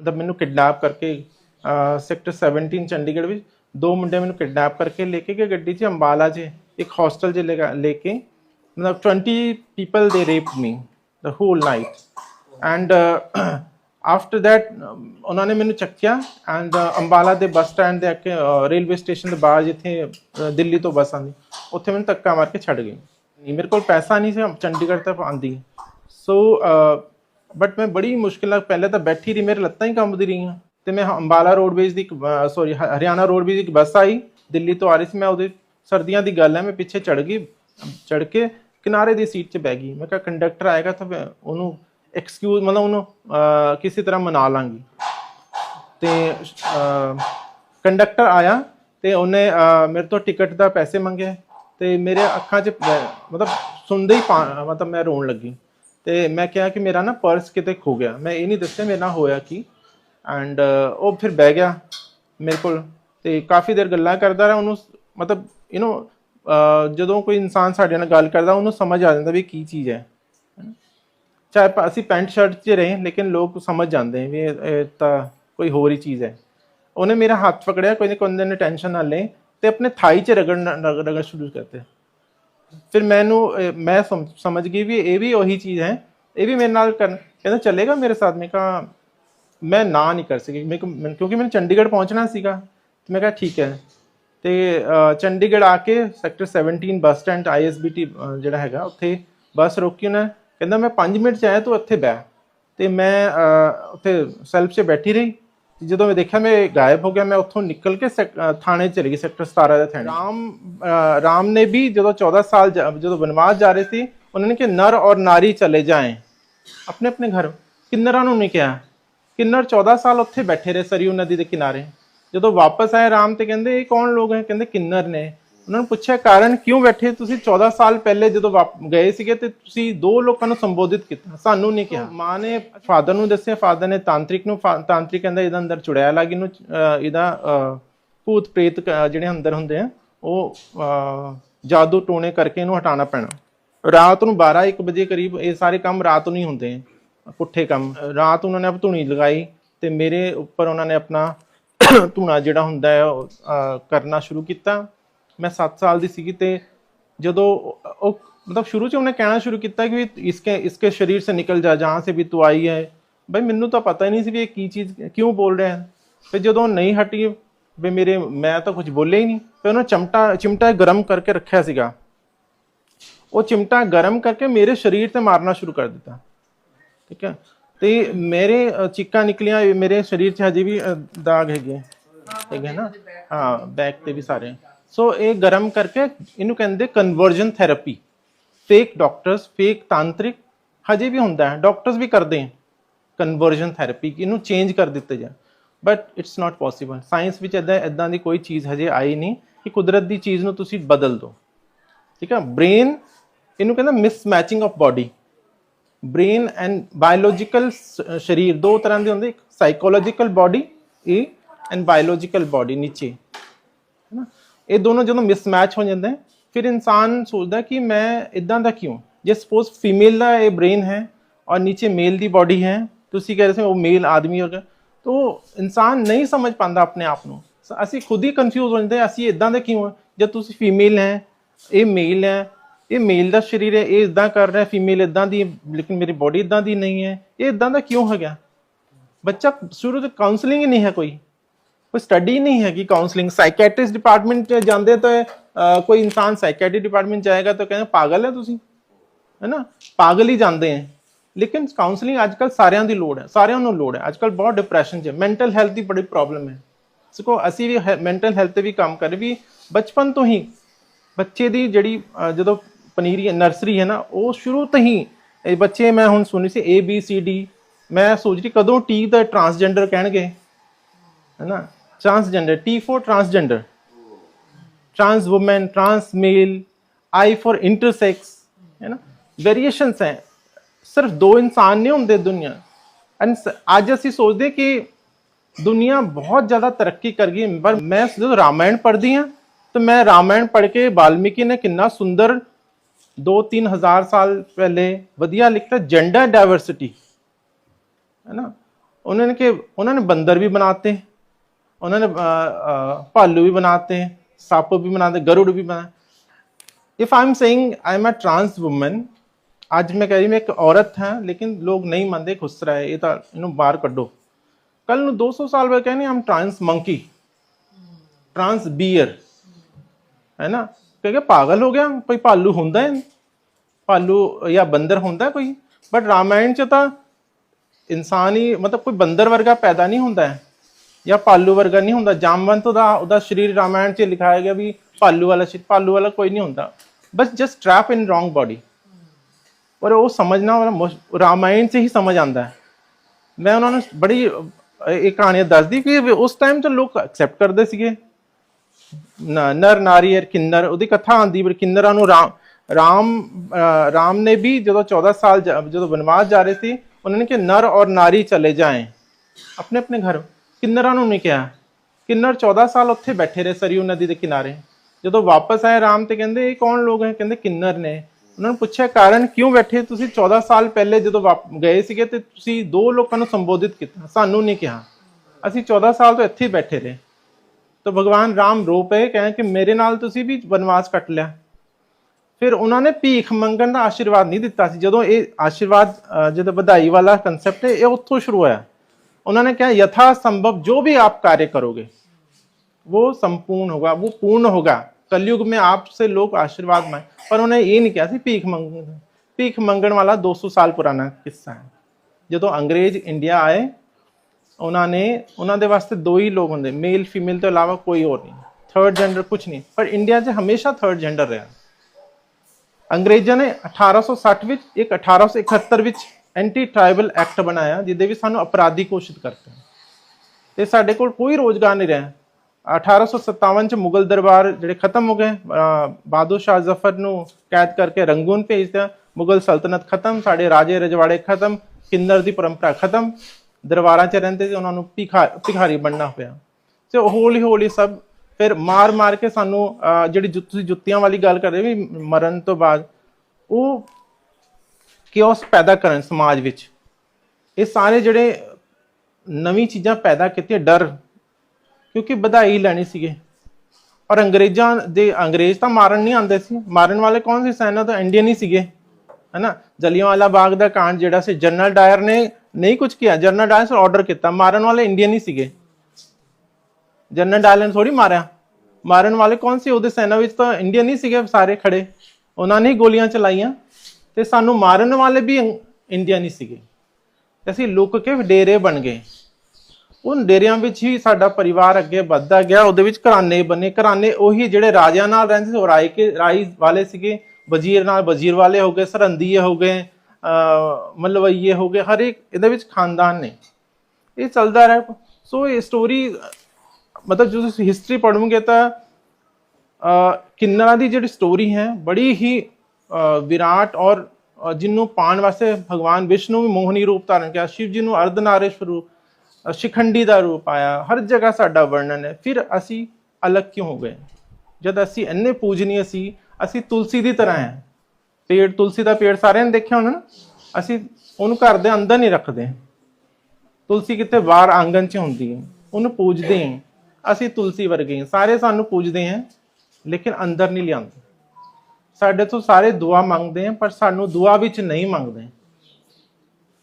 ਮਤਲਬ ਮੈਨੂੰ ਕਿਡਨੈਪ ਕਰਕੇ ਸੈਕਟਰ 17 ਚੰਡੀਗੜ੍ਹ ਵਿੱਚ ਦੋ ਮੁੰਡੇ ਮੈਨੂੰ ਕਿਡਨੈਪ ਕਰਕੇ ਲੈ ਕੇ ਗਏ ਗੱਡੀ 'ਚ, ਅੰਬਾਲਾ 'ਚ, ਇੱਕ ਹੋਸਟਲ 'ਚ ਲੈ ਲੈ ਕੇ, ਮਤਲਬ 20 people they rape me the whole night and after that ਉਹਨਾਂ ਨੇ ਮੈਨੂੰ ਚੱਕਿਆ ਐਂਡ ਅੰਬਾਲਾ ਦੇ ਬੱਸ ਸਟੈਂਡ ਦੇ ਅੱਗੇ ਰੇਲਵੇ ਸਟੇਸ਼ਨ ਦੇ ਬਾਹਰ ਜਿੱਥੇ ਦਿੱਲੀ ਤੋਂ ਬੱਸ ਆਉਂਦੀ ਉੱਥੇ ਮੈਨੂੰ ਧੱਕਾ ਮਾਰ ਕੇ ਛੱਡ ਗਈ ਮੇਰੇ ਕੋਲ ਪੈਸਾ ਨਹੀਂ ਸੀ, ਚੰਡੀਗੜ੍ਹ ਤੱਕ ਆਂਦੀ ਸੋ ਬਟ ਮੈਂ ਬੜੀ ਮੁਸ਼ਕਿਲ ਨਾਲ ਪਹਿਲੇ ਤਾਂ ਬੈਠੀ ਰਹੀ ਮੇਰੇ ਲੱਤਾਂ ਹੀ ਕੰਬਦੀ ਰਹੀਆਂ ਤੇ ਮੈਂ ਅੰਬਾਲਾ ਰੋਡਵੇਜ਼ ਦੀ ਇੱਕ ਸੌਰੀ ਹਰਿਆਣਾ ਰੋਡਵੇਜ਼ ਦੀ ਇੱਕ ਬੱਸ ਆਈ ਦਿੱਲੀ ਤੋਂ ਆ ਰਹੀ ਸੀ ਮੈਂ ਉਹਦੇ ਸਰਦੀਆਂ ਦੀ ਗੱਲ ਹੈ ਮੈਂ ਪਿੱਛੇ ਚੜ ਗਈ ਚੜ ਕੇ ਕਿਨਾਰੇ ਦੀ ਸੀਟ 'ਚ ਬਹਿ ਗਈ ਮੈਂ ਕਿਹਾ ਕੰਡਕਟਰ ਆਏਗਾ ਤਾਂ ਉਹਨੂੰ ਐਕਸਕਿਊਜ਼ ਮਤਲਬ ਉਹਨੂੰ ਕਿਸੇ ਤਰ੍ਹਾਂ ਮਨਾ ਲਾਂਗੀ ਤੇ ਕੰਡਕਟਰ ਆਇਆ ਤੇ ਉਹਨੇ ਮੇਰੇ ਤੋਂ ਟਿਕਟ ਦਾ ਪੈਸੇ ਮੰਗੇ ਤੇ ਮੇਰੇ ਅੱਖਾਂ 'ਚ ਮਤਲਬ ਸੁਣਦੇ ਹੀ ਪਾ- ਮਤਲਬ ਮੈਂ ਰੋਣ ਲੱਗੀ ਤੇ ਮੈਂ ਕਿਹਾ ਕਿ ਮੇਰਾ ਨਾ ਪਰਸ ਕਿਤੇ ਖੋ ਗਿਆ। ਮੈਂ ਇਹ ਨਹੀਂ ਦੱਸਿਆ ਮੇਰੇ ਨਾਲ ਹੋਇਆ ਕੀ। ਐਂਡ ਉਹ ਫਿਰ ਬਹਿ ਗਿਆ ਮੇਰੇ ਕੋਲ ਤੇ ਕਾਫੀ ਦੇਰ ਗੱਲਾਂ ਕਰਦਾ ਰਿਹਾ। ਉਹਨੂੰ ਮਤਲਬ ਯੂ نو ਜਦੋਂ ਕੋਈ ਇਨਸਾਨ ਸਾਡੇ ਨਾਲ ਗੱਲ ਕਰਦਾ, ਉਹਨੂੰ ਸਮਝ ਆ ਜਾਂਦਾ ਵੀ ਕੀ ਚੀਜ਼ ਹੈ। ਚਾਹੇ ਅਸੀਂ ਪੈਂਟ ਸ਼ਰਟ 'ਚ ਰਹੇ, ਲੇਕਿਨ ਲੋਕ ਸਮਝ ਜਾਂਦੇ ਵੀ ਇਹ ਤਾਂ ਕੋਈ ਹੋਰ ਹੀ ਚੀਜ਼ ਹੈ। ਉਹਨੇ ਮੇਰਾ ਹੱਥ ਪਕੜਿਆ, ਕੋਈ ਨਾ ਕੋਈ ਨੇ ਟੈਨਸ਼ਨ ਨਾ ਲੈ ਤੇ ਆਪਣੇ ਥਾਈ 'ਚ ਰਗੜਨਾ ਰਗੜ ਰਗੜ ਸ਼ੁਰੂ ਕਰਤੇ। ਫਿਰ ਮੈਨੂੰ ਮੈਂ ਸਮ- ਸਮਝ ਗਈ ਵੀ ਇਹ ਵੀ ਉਹੀ ਚੀਜ਼ ਹੈ, ਇਹ ਵੀ ਮੇਰੇ ਨਾਲ ਕਰਨ। ਕਹਿੰਦਾ, ਚੱਲੇਗਾ ਮੇਰੇ ਸਾਥ? ਮੈਂ ਕਹਾ, ਮੈਂ ਨਾ ਨਹੀਂ ਕਰ ਸਕੀ। ਮੇਰੇ ਕੋ ਮੈਂ- ਕਿਉਂਕਿ ਮੈਨੂੰ ਚੰਡੀਗੜ੍ਹ ਪਹੁੰਚਣਾ ਸੀਗਾ। ਤੇ ਮੈਂ ਕਿਹਾ, ਠੀਕ ਹੈ। ਤੇ ਚੰਡੀਗੜ੍ਹ ਆ ਕੇ ਸੈਕਟਰ 17 ਬੱਸ ਸਟੈਂਡ ਆਈਐਸਬੀਟੀ ਜਿਹੜਾ ਹੈਗਾ, ਉੱਥੇ ਬੱਸ ਰੋਕੀ ਉਹਨਾਂ। ਕਹਿੰਦਾ, ਮੈਂ 5 ਮਿੰਟ ਚ ਆਇਆ, ਤੂੰ ਇੱਥੇ ਬਹਿ। ਤੇ ਮੈਂ ਉੱਥੇ ਸੈਲਫ 'ਚ ਬੈਠੀ ਰਹੀ। ਜਦੋਂ ਮੈਂ ਦੇਖਿਆ ਮੈਂ ਗਾਇਬ ਹੋ ਗਿਆ ਮੈਂ ਉੱਥੋਂ ਨਿਕਲ ਕੇ ਥਾਣੇ ਚਲੀ ਗਈ ਸੈਕਟਰ 17 ਦੇ ਥਾਣੇ। ਰਾਮ ਰਾਮ ਨੇ ਵੀ ਜਦੋਂ 14 ਸਾਲ ਜਦੋਂ ਬਨਵਾਸ ਜਾ ਰਹੇ ਸੀ ਉਹਨਾਂ ਨੇ ਕਿ ਨਰ ਔਰ ਨਾਰੀ ਚਲੇ ਜਾएं ਆਪਣੇ ਆਪਣੇ ਘਰ ਕਿੰਨਰਾਂ ਨੂੰ ਨਹੀਂ ਕਿਹਾ? ਕਿੰਨਰ 14 ਸਾਲ ਉੱਥੇ ਬੈਠੇ ਰਹੇ ਸਰੀਉ ਨਦੀ ਦੇ ਕਿਨਾਰੇ। ਜਦੋਂ ਵਾਪਸ ਆਏ ਰਾਮ ਤੇ ਕਹਿੰਦੇ ਇਹ ਕੌਣ ਲੋਕ ਹੈ? ਕਹਿੰਦੇ ਕਿੰਨਰ ਨੇ। ਉਹਨਾਂ ਨੂੰ ਪੁੱਛਿਆ ਕਾਰਨ ਕਿਉਂ ਬੈਠੇ? ਤੁਸੀਂ 14 ਸਾਲ ਪਹਿਲੇ ਜਦੋਂ ਗਏ ਸੀਗੇ ਤੇ ਤੁਸੀਂ ਦੋ ਲੋਕਾਂ ਨੂੰ ਸੰਬੋਧਿਤ ਕੀਤਾ। ਸਾਨੂੰ ਨਹੀਂ ਕਿਹਾ। ਮਾਂ ਨੇ ਫਾਦਰ ਨੂੰ ਦੱਸਿਆ ਫਾਦਰ ਨੇ ਤਾਂਤਰਿਕ ਨੂੰ ਤਾਂਤਰਿਕ ਕਹਿੰਦਾ ਇਹਦਾ ਅੰਦਰ ਚੁੜੈਲ ਲੱਗੀ ਨੂੰ ਅਹ, ਇਹਦਾ ਭੂਤ ਪ੍ਰੇਤ ਜਿਹੜੇ ਅੰਦਰ ਹੁੰਦੇ ਆ ਉਹ ਜਾਦੂ ਟੋਣੇ ਕਰਕੇ ਇਹਨੂੰ ਹਟਾਉਣਾ ਪੈਣਾ। ਰਾਤ ਨੂੰ 12 1 ਵਜੇ ਕਰੀਬ ਇਹ ਸਾਰੇ ਕੰਮ ਰਾਤ ਨੂੰ ਹੀ ਹੁੰਦੇ ਆ ਪੁੱਠੇ ਕੰਮ। ਰਾਤ ਉਹਨਾਂ ਨੇ ਆਪ ਧੂਣੀ ਲਗਾਈ ਤੇ ਮੇਰੇ ਉੱਪਰ ਉਹਨਾਂ ਨੇ ਆਪਣਾ ਧੂਣਾ ਜਿਹੜਾ ਹੁੰਦਾ ਹੈ ਉਹ, ਕਰਨਾ ਸ਼ੁਰੂ ਕੀਤਾ। ਮੈਂ 7 ਸਾਲ ਦੀ ਸੀਗੀ ਤੇ ਜਦੋਂ ਉਹ- ਉਹ मतलब शुरू से उन्हें कहना शुरू किया कि इसके इसके शरीर से निकल जा जहाँ से भी तू आई है ਬਈ ਮੈਨੂੰ ਤਾਂ ਪਤਾ ਹੀ ਨਹੀਂ ਸੀ ਵੀ ਇਹ ਕੀ ਚੀਜ਼ ਕਿਉਂ ਬੋਲ ਰਿਹਾ ਹੈ ਤੇ ਜਦੋਂ ਨਹੀਂ ਹਟੀ ਵੀ ਮੇਰੇ ਮੈਂ ਤਾਂ ਕੁਝ ਬੋਲਿਆ ਹੀ ਨਹੀਂ ਤੇ ਉਹਨੇ ਚਮਟਾ ਚਿਮਟਾ ਗਰਮ ਕਰਕੇ ਰੱਖਿਆ ਸੀਗਾ ਉਹ ਚਿਮਟਾ ਗਰਮ ਕਰਕੇ ਮੇਰੇ ਸਰੀਰ ਤੇ ਮਾਰਨਾ ਸ਼ੁਰੂ ਕਰ ਦਿੱਤਾ ਠੀਕ ਹੈ ਤੇ ਮੇਰੇ ਅ, ਚੀਕਾਂ ਨਿਕਲੀਆਂ ਇਹ ਮੇਰੇ ਸਰੀਰ 'ਚ ਹਜੇ ਵੀ ਅ, ਦਾਗ ਹੈਗੇ ਹੈਗੇ ਨਾ ਹਾਂ ਬੈਕ ਤੇ ਵੀ ਸਾਰੇ ਸੋ ਇਹ ਗਰਮ ਕਰਕੇ ਇਹਨੂੰ ਕਹਿੰਦੇ conversion therapy fake doctors fake ਤਾਂਤਰਿਕ, ਹਜੇ ਵੀ ਹੁੰਦਾ ਹੈ। ਡਾਕਟਰਸ ਵੀ ਕਰਦੇ ਹੈ। ਕਨਵਰਜਨ ਥੈਰੇਪੀ ਇਹਨੂੰ ਚੇਂਜ ਕਰ ਦਿੱਤੇ ਜਾ but it's not possible science ਵਿੱਚ ਇਦਾਂ ਇਦਾਂ ਦੀ ਕੋਈ ਚੀਜ਼ ਹਜੇ ਆਈ ਨਹੀਂ ਕਿ ਕੁਦਰਤ ਦੀ ਚੀਜ਼ ਨੂੰ ਤੁਸੀਂ ਬਦਲ ਦਿਓ। ਠੀਕ ਹੈ ਬ੍ਰੇਨ ਇਹਨੂੰ ਕਹਿੰਦਾ mismatching of body brain and biological ਸਰੀਰ, ਦੋ ਤਰ੍ਹਾਂ ਦੇ ਹੁੰਦੇ। ਇੱਕ ਸਾਈਕੋਲੋਜੀਕਲ ਬਾਡੀ ਇਹ ਐਂਡ ਬਾਇਓਲੋਜੀਕਲ ਬਾਡੀ ਨੀਚੇ। ਇਹ ਦੋਨੋਂ ਜਦੋਂ ਮਿਸਮੈਚ ਹੋ ਜਾਂਦੇ ਫਿਰ ਇਨਸਾਨ ਸੋਚਦਾ ਕਿ ਮੈਂ ਇਦਾਂ ਦਾ ਕਿਉਂ? ਜੇ ਸਪੋਜ਼ ਫੀਮੇਲ ਦਾ ਇਹ ਬ੍ਰੇਨ ਹੈ ਔਰ ਨੀਚੇ ਮੇਲ ਦੀ ਬਾਡੀ ਹੈ, ਤੁਸੀਂ ਕਹਿ ਰਹੇ ਹੋ ਉਹ ਮੇਲ ਆਦਮੀ ਹੋ ਗਿਆ, ਤੋ ਇਨਸਾਨ ਨਹੀਂ ਸਮਝ ਪਾਉਂਦਾ ਆਪਣੇ ਆਪ ਨੂੰ। ਅਸੀਂ ਖੁਦ ਹੀ ਕਨਫਿਊਜ਼ ਹੋ ਜਾਂਦੇ ਅਸੀਂ ਇਦਾਂ ਦੇ ਕਿਉਂ ਹਾਂ ਜਦ ਤੁਸੀਂ ਫੀਮੇਲ ਹੈ, ਇਹ ਮੇਲ ਹੈ, ਇਹ ਮੇਲ ਦਾ ਸਰੀਰ ਹੈ, ਇਹ ਇਦਾਂ ਕਰ ਰਿਹਾ ਫੀਮੇਲ ਇਦਾਂ ਦੀ, ਲੇਕਿਨ ਮੇਰੀ ਬਾਡੀ ਇਦਾਂ ਦੀ ਨਹੀਂ ਹੈ, ਇਹ ਇਦਾਂ ਦਾ ਕਿਉਂ ਹੈਗਾ ਬੱਚਾ ਸ਼ੁਰੂ ਤੋਂ ਕਾਉਂਸਲਿੰਗ ਹੀ ਨਹੀਂ ਹੈ ਕੋਈ। ਕੋਈ ਸਟੱਡੀ ਨਹੀਂ ਹੈਗੀ ਕਾਉਂਸਲਿੰਗ ਸਾਈਕੈਟ੍ਰਿਸਟ ਡਿਪਾਰਟਮੈਂਟ ਚ ਜਾਂਦੇ ਤਾਂ ਕੋਈ ਇਨਸਾਨ ਸਾਈਕੈਟ੍ਰੀ ਡਿਪਾਰਟਮੈਂਟ ਜਾਏਗਾ ਤਾਂ ਕਹਿੰਦੇ ਪਾਗਲ ਹੈ ਤੁਸੀਂ ਹੈ ਨਾ ਪਾਗਲ ਹੀ ਜਾਂਦੇ ਹੈ। ਲੇਕਿਨ ਕਾਉਂਸਲਿੰਗ ਅੱਜਕੱਲ ਸਾਰਿਆਂ ਦੀ ਲੋੜ ਹੈ, ਸਾਰਿਆਂ ਨੂੰ ਲੋੜ ਹੈ। ਅੱਜਕੱਲ ਬਹੁਤ ਡਿਪਰੈਸ਼ਨ ਚ ਮੈਂਟਲ ਹੈਲਥ ਦੀ ਬੜੀ ਪ੍ਰੋਬਲਮ ਹੈ। ਸੋ ਅਸੀਂ ਵੀ ਮੈਂਟਲ ਹੈਲਥ ਤੇ ਵੀ ਕੰਮ ਕਰ ਰਹੇ ਵੀ ਬਚਪਨ ਤੋਂ ਹੀ ਬੱਚੇ ਦੀ ਜਿਹੜੀ ਜਦੋਂ ਪਨੀਰੀ ਨਰਸਰੀ ਹੈ ਨਾ, ਉਹ ਸ਼ੁਰੂ ਤੋਂ ਹੀ ਇਹ ਬੱਚੇ ਮੈਂ ਹੁਣ ਸੁਣੀ ਸੀ ਏ ਬੀ ਸੀ ਡੀ ਮੈਂ ਸੋਚ ਰਹੀ ਕਦੋਂ ਟੀ ਦਾ ਟਰਾਂਸਜੈਂਡਰ ਕਹਿਣਗੇ है ना transgender T for transgender trans women trans male I for intersex है ना वेरिएशंस हैं ਸਿਰਫ ਦੋ ਇਨਸਾਨ ਨਹੀਂ ਹੁੰਦੇ ਦੁਨੀਆ ਐਂਡ ਅੱਜ ਅਸੀਂ ਸੋਚਦੇ ਕਿ ਦੁਨੀਆ ਬਹੁਤ ਜ਼ਿਆਦਾ ਤਰੱਕੀ ਕਰ ਗਈ ਪਰ ਮੈਂ ਜਦੋਂ ਰਾਮਾਇਣ ਪੜ੍ਹਦੀ ਹਾਂ ਤਾਂ ਮੈਂ ਰਾਮਾਇਣ ਪੜ੍ਹ ਕੇ ਵਾਲਮੀਕੀ ਨੇ ਕਿੰਨਾ ਸੁੰਦਰ 2-3 ਹਜ਼ਾਰ ਸਾਲ ਪਹਿਲੇ ਵਧੀਆ ਲਿਖਤਾ ਜੈਂਡਰ ਡਾਈਵਰਸਿਟੀ ਹੈ ਨਾ उन्होंने के उन्होंने बंदर भी बनाते उन्होंने अ, अ, भालू भी बनाते सप भी बनाते गरुड़ भी बना if I am saying I am a trans woman ਅੱਜ ਮੈਂ ਕਹਿ ਰਹੀ ਮੈਂ ਇੱਕ ਔਰਤ ਹਾਂ ਲੇਕਿਨ ਲੋਕ ਨਹੀਂ ਮੰਨਦੇ ਖੁਸਰਾ ਹੈ ਇਹ ਤਾਂ ਇਹਨੂੰ ਬਾਹਰ ਕੱਢੋ ਕੱਲ ਨੂੰ 200 ਸਾਲ ਬਾਅਦ ਕਹਿੰਦੇ ਹਮ ਟ੍ਰਾਂਸ ਮੰਕੀ ਟ੍ਰਾਂਸ ਬੀਅਰ ਹੈ ਨਾ ਕਿਉਂਕਿ ਪਾਗਲ ਹੋ ਗਿਆ ਕੋਈ ਭਾਲੂ ਹੁੰਦਾ ਹੈ ਭਾਲੂ ਜਾਂ ਬੰਦਰ ਹੁੰਦਾ ਕੋਈ ਬਟ ਰਾਮਾਇਣ ਚ ਤਾਂ ਇਨਸਾਨ ਹੀ ਮਤਲਬ ਕੋਈ ਬੰਦਰ ਵਰਗਾ ਪੈਦਾ ਨਹੀਂ ਹੁੰਦਾ ਹੈ ਜਾਂ ਭਾਲੂ ਵਰਗਾ ਨਹੀਂ ਹੁੰਦਾ, ਜਾਮਵੰਤ ਦਾ, ਉਹਦਾ ਸਰੀਰ ਰਾਮਾਇਣ 'ਚ ਲਿਖਾਇਆ ਗਿਆ ਵੀ ਭਾਲੂ ਵਾਲਾ ਸਰੀਰ ਭਾਲੂ ਵਾਲਾ ਕੋਈ ਨਹੀਂ ਹੁੰਦਾ। ਬਸ just trap in wrong body ਪਰ ਉਹ ਸਮਝਣਾ ਵਾਲਾ ਰਾਮਾਇਣ 'ਚ ਹੀ ਸਮਝ ਆਉਂਦਾ ਹੈ। ਮੈਂ ਉਹਨਾਂ ਨੂੰ ਬੜੀ, ਇਹ ਕਹਾਣੀ ਦੱਸਦੀ ਕਿ ਉਸ ਟਾਈਮ ਤਾਂ ਲੋਕ ਐਕਸੈਪਟ ਕਰਦੇ ਸੀਗੇ। ਨ- ਨਰ, ਨਾਰੀ ਔਰ ਕਿੰਨਰ, ਉਹਦੀ ਕਥਾ ਆਂਦੀ ਪਰ ਕਿੰਨਰਾਂ ਨੂੰ ਰਾਮ ਰਾਮ ਰਾਮ ਨੇ ਵੀ ਜਦੋਂ 14 ਸਾਲ ਜਦੋਂ ਬਨਵਾਸ ਜਾ ਰਹੇ ਸੀ, ਉਹਨਾਂ ਨੇ ਕਿ ਨਰ ਔਰ ਨਾਰੀ ਚਲੇ ਜਾਏ। ਆਪਣੇ ਆਪਣੇ ਘਰ ਕਿੰਨਰਾਂ ਨੂੰ ਨਹੀਂ ਕਿਹਾ? ਕਿੰਨਰ 14 ਸਾਲ ਉੱਥੇ ਬੈਠੇ ਰਹੇ ਸਰਯੂ ਨਦੀ ਦੇ ਕਿਨਾਰੇ। ਜਦੋਂ ਵਾਪਸ ਆਏ, ਰਾਮ ਤੇ ਕਹਿੰਦੇ, ਇਹ ਕੌਣ ਲੋਕ ਹੈ? ਕਹਿੰਦੇ, ਕਿੰਨਰ ਨੇ। ਉਹਨਾਂ ਨੂੰ ਪੁੱਛਿਆ, ਕਾਰਨ ਕਿਉਂ ਬੈਠੇ? ਤੁਸੀਂ 14 ਸਾਲ ਪਹਿਲੇ ਜਦੋਂ ਵਾਪ- ਗਏ ਸੀਗੇ ਤੇ ਤੁਸੀਂ ਦੋ ਲੋਕਾਂ ਨੂੰ ਸੰਬੋਧਿਤ ਕੀਤਾ। ਸਾਨੂੰ ਨਹੀਂ ਕਿਹਾ। ਅਸੀਂ 14 ਸਾਲ ਤੋਂ ਇੱਥੇ ਬੈਠੇ ਰਹੇ। ਤਾਂ ਭਗਵਾਨ ਰਾਮ ਰੋ ਪਏ ਕਹਿੰਦੇ ਕਿ ਮੇਰੇ ਨਾਲ ਤੁਸੀਂ ਵੀ ਬਨਵਾਸ ਕੱਟ ਲਿਆ। ਫਿਰ ਉਹਨਾਂ ਨੇ ਭੀਖ ਮੰਗਣ ਦਾ ਆਸ਼ੀਰਵਾਦ ਨਹੀਂ ਦਿੱਤਾ ਸੀ। ਜਦੋਂ ਇਹ ਆਸ਼ੀਰਵਾਦ ਜਦੋਂ ਵਧਾਈ ਵਾਲਾ ਕਨਸੈਪਟ ਹੈ, ਇਹ ਉੱਥੋਂ ਸ਼ੁਰੂ ਹੋਇਆ। उन्होंने कहा यथा संभव जो भी आप कार्य करोगे वो संपूर्ण होगा वो पूर्ण होगा कलयुग में आपसे लोग आशीर्वाद मांगे पर उन्हें ये नहीं किया ਸੀ ਭੀਖ ਮੰਗ ਭੀਖ ਮੰਗਣ ਵਾਲਾ 200 ਸਾਲ ਪੁਰਾਣਾ ਕਿੱਸਾ ਹੈ ਜਦੋਂ ਅੰਗਰੇਜ਼ ਇੰਡੀਆ ਆਏ ਉਹਨਾਂ ਨੇ ਉਹਨਾਂ ਦੇ ਵਾਸਤੇ ਦੋ ਹੀ ਲੋਕ ਹੁੰਦੇ ਮੇਲ ਫੀਮੇਲ ਤੋਂ ਇਲਾਵਾ ਕੋਈ ਹੋਰ ਨਹੀਂ ਥਰਡ ਜੈਂਡਰ ਕੁਝ ਨਹੀਂ ਪਰ ਇੰਡੀਆ 'ਚ ਹਮੇਸ਼ਾ ਥਰਡ ਜੈਂਡਰ ਰਿਹਾ ਅੰਗਰੇਜ਼ਾਂ ਨੇ 1860 ਵਿੱਚ ਇੱਕ 1871 ਵਿੱਚ ਐਂਟੀ ਟ੍ਰਾਈਬਲ ਐਕਟ ਬਣਾਇਆ, ਜਿਹਦੇ ਵਿੱਚ ਸਾਨੂੰ ਅਪਰਾਧੀ ਘੋਸ਼ਿਤ ਕਰਤਾ। ਤੇ ਸਾਡੇ ਕੋਲ ਕੋਈ ਰੋਜ਼ਗਾਰ ਨਹੀਂ ਰਿਹਾ। 1857 ਚ ਮੁਗਲ ਦਰਬਾਰ ਜਿਹੜੇ ਖਤਮ ਹੋ ਗਏ, ਅਹ ਸ਼ਾਹ ਜ਼ਫਰ ਨੂੰ ਕੈਦ ਕਰਕੇ ਰੰਗੂਨ ਭੇਜ ਦਿੱਤਾ ਮੁਗਲ ਸਲਤਨਤ ਖਤਮ, ਸਾਡੇ ਰਾਜੇ ਰਜਵਾੜੇ ਖਤਮ, ਕਿੰਨਰ ਦੀ ਪਰੰਪਰਾ ਖਤਮ। ਦਰਬਾਰਾਂ 'ਚ ਰਹਿੰਦੇ ਸੀ ਉਹਨਾਂ ਨੂੰ ਭਿਖਾਰੀ ਬਣਨਾ ਪਿਆ ਤੇ ਹੌਲੀ ਹੌਲੀ ਸਭ ਫਿਰ ਮਾਰ ਮਾਰ ਕੇ ਸਾਨੂੰ ਜਿਹੜੀ ਤੁਸੀਂ ਜੁੱਤੀਆਂ ਵਾਲੀ ਗੱਲ ਕਰਦੇ ਵੀ ਮਰਨ ਤੋਂ ਬਾਅਦ, ਉਹ ਕਿਓਸ ਪੈਦਾ ਕਰਨ ਸਮਾਜ ਵਿੱਚ? ਇਹ ਸਾਰੇ ਜਿਹੜੇ ਨਵੀਂ ਚੀਜ਼ਾਂ ਪੈਦਾ ਕੀਤੀਆਂ, ਡਰ, ਕਿਉਂਕਿ ਵਧਾਈ ਲੈਣੀ ਸੀਗੇ। ਔਰ ਅੰਗਰੇਜ਼ਾਂ ਦੇ, ਅੰਗਰੇਜ਼ ਤਾਂ ਮਾਰਨ ਨਹੀਂ ਆਉਂਦੇ ਸੀ। ਮਾਰਨ ਵਾਲੇ ਕੌਣ ਸੀ? ਸੈਨਾ ਤਾਂ ਇੰਡੀਅਨ ਹੀ ਸੀਗੇ, ਹੈਨਾ? ਜਲਿਆਂਵਾਲਾ ਬਾਗ ਦਾ ਕਾਂਡ ਜਿਹੜਾ ਸੀ, ਜਨਰਲ ਡਾਇਰ ਨੇ ਨਹੀਂ ਕੁਝ ਕੀਤਾ ਜਨਰਲ ਡਾਇਰ ਨੇ ਆਰਡਰ ਕੀਤਾ। ਮਾਰਨ ਵਾਲੇ ਇੰਡੀਅਨ ਹੀ ਸੀਗੇ। ਜਨਰਲ ਡਾਇਰ ਨੇ ਥੋੜੀ ਮਾਰਿਆ। ਮਾਰਨ ਵਾਲੇ ਕੌਣ ਸੀ? ਉਹਦੇ ਸੈਨਾ ਵਿੱਚ ਤਾਂ ਇੰਡੀਅਨ ਹੀ ਸੀਗੇ ਸਾਰੇ ਖੜੇ ਉਹਨਾਂ ਨੇ ਗੋਲੀਆਂ ਚਲਾਈਆਂ। ਤੇ ਸਾਨੂੰ ਮਾਰਨ ਵਾਲੇ ਵੀ ਇੰਡੀਅਨ ਹੀ ਸੀਗੇ। ਤੇ ਅਸੀਂ ਲੁੱਕ ਕੇ ਡੇਰੇ ਬਣ ਗਏ। ਉਨ ਡੇਰਿਆਂ ਵਿੱਚ ਹੀ ਸਾਡਾ ਪਰਿਵਾਰ ਅੱਗੇ ਵੱਧਦਾ ਗਿਆ, ਉਹਦੇ ਵਿੱਚ ਘਰਾਨੇ ਬਣੇ। ਘਰਾਨੇ ਉਹੀ ਜਿਹੜੇ ਰਾਜਿਆਂ ਨਾਲ ਰਹਿੰਦੇ ਸੀ ਰਾਏ ਕੇ ਰਾਈ ਵਾਲੇ ਸੀਗੇ। ਵਜ਼ੀਰ ਨਾਲ ਵਜ਼ੀਰ ਵਾਲੇ ਹੋ ਗਏ, ਸਰਹੰਦੀਏ ਹੋ ਗਏ ਮਲਵਈਏ ਹੋ ਗਏ, ਹਰ ਇੱਕ ਇਹਦੇ ਵਿੱਚ ਖਾਨਦਾਨ ਨੇ। ਇਹ ਚੱਲਦਾ ਰਿਹਾ। ਸੋ ਇਹ ਸਟੋਰੀ ਮਤਲਬ ਜਦੋਂ ਤੁਸੀਂ ਹਿਸਟਰੀ ਪੜ੍ਹੋਗੇ ਤਾਂ ਕਿੰਨਰਾਂ ਦੀ ਜਿਹੜੀ ਸਟੋਰੀ ਹੈ, ਬੜੀ ਹੀ ਵਿਰਾਟ ਔਰ ਅਹ ਜਿਹਨੂੰ ਪਾਣ ਵਾਸਤੇ ਭਗਵਾਨ ਵਿਸ਼ਨੂੰ ਵੀ ਮੋਹਨੀ ਰੂਪ ਧਾਰਨ ਕੀਤਾ, ਸ਼ਿਵ ਜੀ ਨੂੰ ਅਰਧਨਾਰੇਸ਼ਵਰ ਰੂਪ ਸ਼ਿਖੰਡੀ ਦਾ ਰੂਪ ਆਇਆ। ਹਰ ਜਗ੍ਹਾ ਸਾਡਾ ਵਰਣਨ ਹੈ। ਫਿਰ ਅਸੀਂ ਅਲੱਗ ਕਿਉਂ ਹੋ ਗਏ? ਜਦ ਅਸੀਂ ਇੰਨੇ ਪੂਜਨੀय ਸੀ, ਅਸੀਂ ਤੁਲਸੀ ਦੀ ਤਰ੍ਹਾਂ ਹੈ। ਪੇੜ, ਤੁਲਸੀ ਦਾ ਪੇੜ ਸਾਰਿਆਂ ਨੇ ਦੇਖਿਆ ਹੋਣਾ ਨਾ? ਅਸੀਂ ਉਹਨੂੰ ਘਰ ਦੇ ਅੰਦਰ ਨਹੀਂ ਰੱਖਦੇ। ਤੁਲਸੀ ਕਿਤੇ ਬਾਹਰ ਆਂਗਨ 'ਚ ਹੁੰਦੀ ਹੈ। ਉਹਨੂੰ ਪੂਜਦੇ ਹਾਂ। ਅਸੀਂ ਤੁਲਸੀ ਵਰਗੇ ਸਾਰੇ ਸਾਨੂੰ ਪੂਜਦੇ ਹਾਂ, ਲੇਕਿਨ ਅੰਦਰ ਨਹੀਂ ਲਿਆਂਦੇ ਸਾਡੇ ਤੋਂ ਸਾਰੇ ਦੁਆ ਮੰਗਦੇ ਆ ਪਰ ਸਾਨੂੰ ਦੁਆ ਵਿੱਚ ਨਹੀਂ ਮੰਗਦੇ।